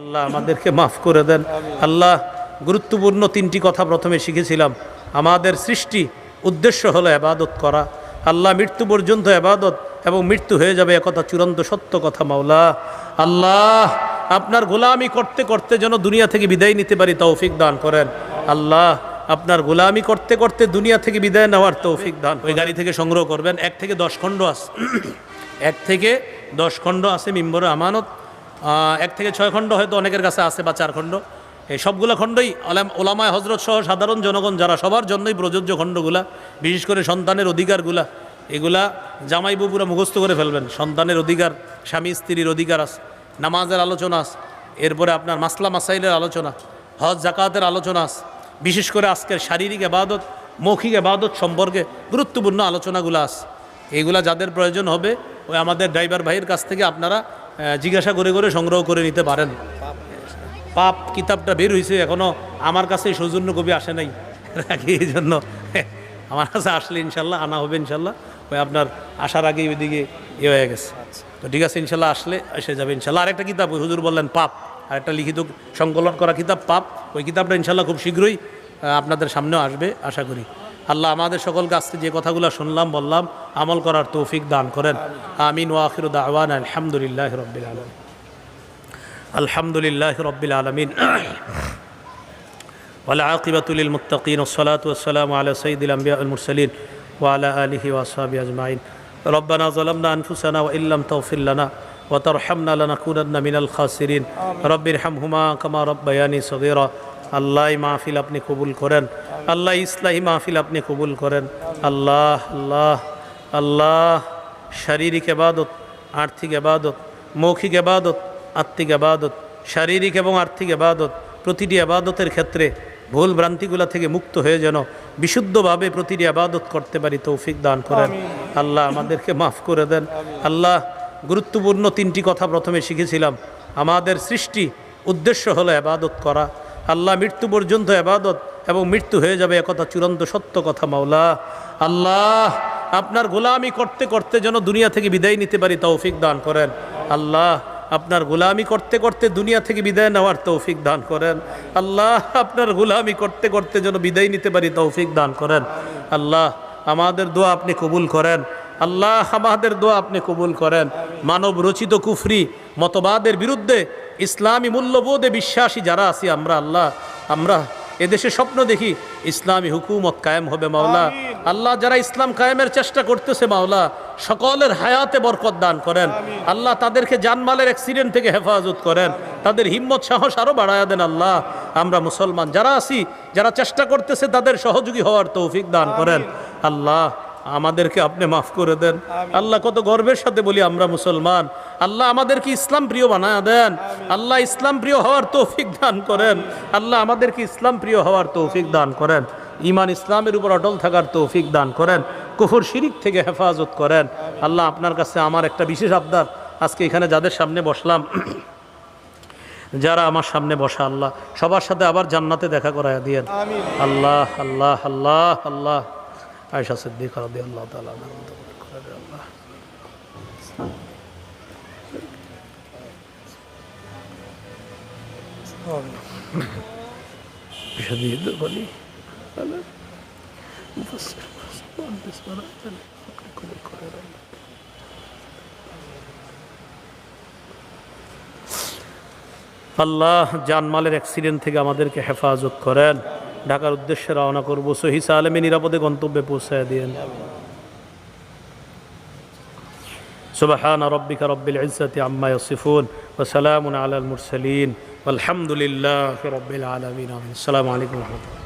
আল্লাহ আমাদেরকে মাফ করে দেন। আল্লাহ গুরুত্বপূর্ণ তিনটি কথা প্রথমে শিখেছিলাম। আমাদের সৃষ্টি উদ্দেশ্য হলো আবাদত করা। আল্লাহ মৃত্যু পর্যন্ত আবাদত এবং মৃত্যু হয়ে যাবে একথা চূড়ান্ত সত্য কথা, মাওলা। আল্লাহ আপনার গোলামি করতে করতে যেন দুনিয়া থেকে বিদায় নিতে পারি, তৌফিক দান করেন। আল্লাহ আপনার গোলামি করতে করতে দুনিয়া থেকে বিদায় নেওয়ার তৌফিক দান ওই গাড়ি থেকে সংগ্রহ করবেন। এক থেকে দশ খণ্ড আছে। এক থেকে দশ খণ্ড আছে মিম্বর আমানত। এক থেকে ছয় খণ্ড হয়তো অনেকের কাছে আছে বা চার খণ্ড। এই সবগুলো খণ্ডই ওলামায় হজরত সহ সাধারণ জনগণ যারা সবার জন্যই প্রযোজ্য খণ্ডগুলা, বিশেষ করে সন্তানের অধিকারগুলা, এগুলা জামাই বউ পুরা মুখস্থ করে ফেলবেন। সন্তানের অধিকার, স্বামী স্ত্রীর অধিকার আছে, নামাজের আলোচনা আছে, এরপরে আপনার মাসলা মাসাইলের আলোচনা, হজ জাকাতের আলোচনা আছে, বিশেষ করে আজকের শারীরিক আবাদত, মৌখিক আবাদত সম্পর্কে গুরুত্বপূর্ণ আলোচনাগুলো আছে। এগুলা যাদের প্রয়োজন হবে, ওই আমাদের ড্রাইভার ভাইয়ের কাছ থেকে আপনারা জিজ্ঞাসা করে করে সংগ্রহ করে নিতে পারেন। পাপ কিতাবটা বের হয়েছে এখনও আমার কাছে সৌজন্য কবি আসে নাই। রাখি এই জন্য। আমার কাছে আসলে ইনশাল্লাহ, আনা হবে ইনশাল্লাহ। ওই আপনার আসার আগে ওইদিকে ইয়ে হয়ে গেছে। তো ঠিক আছে, ইনশাল্লাহ আসলে এসে যাবে ইনশাল্লাহ। আরেকটা কিতাব হুজুর বললেন পাপ। আরেকটা লিখিত সংকলন করা কিতাব, পাপ। ওই কিতাবটা ইনশাল্লাহ খুব শীঘ্রই আপনাদের সামনেও আসবে, আশা করি। আল্লাহ আমাদের সকলকে আজকে যে কথাগুলো শুনলাম বললাম আমল করার তৌফিক দান করেন আমিন ওয়াখির দাওয়ান আলহামদুলিল্লাহ রবিল আলম الحمد لله رب العالمين والعاقبة للمتقين والصلاة والسلام على سيد الأنبياء المرسلين وعلى آله وأصحابه أجمعين ربنا ظلمنا أنفسنا وإن لم تغفر لنا وترحمنا لنكونن من الخاسرين رب ارحمهما كما ربياني صغيرا আল্লাহ মাহফিল আপনি কবুল করেন। আল্লাহ ইসলাহি মাহফিল আপনি কবুল করেন। আল্লাহ আল্লাহ আল্লাহ শারীরিক এবাদত আর্থিক এবাদত মৌখিক এবাদত আত্মিক আবাদত শারীরিক এবং আর্থিক আবাদত প্রতিটি আবাদতের ক্ষেত্রে ভুল ভ্রান্তিগুলা থেকে মুক্ত হয়ে যেন বিশুদ্ধভাবে প্রতিটি আবাদত করতে পারি তৌফিক দান করেন। আল্লাহ আমাদেরকে মাফ করে দেন। আল্লাহ গুরুত্বপূর্ণ তিনটি কথা প্রথমে শিখেছিলাম। আমাদের সৃষ্টি উদ্দেশ্য হলো আবাদত করা। আল্লাহ মৃত্যু পর্যন্ত আবাদত এবং মৃত্যু হয়ে যাবে একথা চূড়ান্ত সত্য কথা, মাওলা। আল্লাহ, আপনার গোলামি করতে করতে যেন দুনিয়া থেকে বিদায় নিতে পারি, তৌফিক দান করেন। আল্লাহ, আপনার গোলামি করতে করতে দুনিয়া থেকে বিদায় নেওয়ার তৌফিক দান করেন। আল্লাহ, আপনার গোলামি করতে করতে যেন বিদায় নিতে পারি, তৌফিক দান করেন। আল্লাহ, আমাদের দোয়া আপনি কবুল করেন। আল্লাহ আমাদের দোয়া আপনি কবুল করেন। মানব রচিত কুফরি মতবাদের বিরুদ্ধে ইসলামী মূল্যবোধে বিশ্বাসী যারা আছি আমরা আল্লাহ আমরা এদেশে স্বপ্ন দেখি ইসলামী হুকুমত কায়েম হবে মাওলা। আল্লাহ যারা ইসলাম কায়েমের চেষ্টা করতেছে মাওলা সকলের হায়াতে বরকত দান করেন। আল্লাহ তাদেরকে জানমালের অ্যাক্সিডেন্ট থেকে হেফাজত করেন। তাদের হিম্মত সাহস আরও বাড়ায় দেন আল্লাহ। আমরা মুসলমান যারা আছি যারা চেষ্টা করতেছে তাদের সহযোগী হওয়ার তৌফিক দান করেন। আল্লাহ আমাদেরকে আপনি মাফ করে দেন। আল্লাহ কত গর্বের সাথে বলি আমরা মুসলমান। আল্লাহ আমাদেরকে ইসলাম প্রিয় বানায় দেন। আল্লাহ ইসলাম প্রিয় হওয়ার তৌফিক দান করেন। আল্লাহ আমাদেরকে ইসলাম প্রিয় হওয়ার তৌফিক দান করেন। ইমান ইসলামের উপর অটল থাকার তৌফিক দান করেন। কুফর শিরিক থেকে হেফাজত করেন। আল্লাহ আপনার কাছে আমার একটা বিশেষ আবদার। আজকে এখানে যাদের সামনে বসলাম যারা আমার সামনে বসা আল্লাহ সবার সাথে আবার জান্নাতে দেখা করায় দিয়েন। আল্লাহ আল্লাহ আল্লাহ আল্লাহ। আয়সা সিদ্দিক রাদি আল্লাহ তাআলা আল্লাহ شديد غني أنا مفسر مهندس براءة كل القرآن আল্লাহ জানমালের অ্যাক্সিডেন্ট থেকে আমাদেরকে হেফাজত করেন ঢাকার উদ্দেশ্যে রওনা করবো সহি সালেমে নিরাপদে গন্তব্যে পৌঁছায় দিয়েন سبحان ربك رب العزة عما يصفون وسلام على المرسلين والحمد لله رب العالمين آمين. السلام عليكم ورحمة الله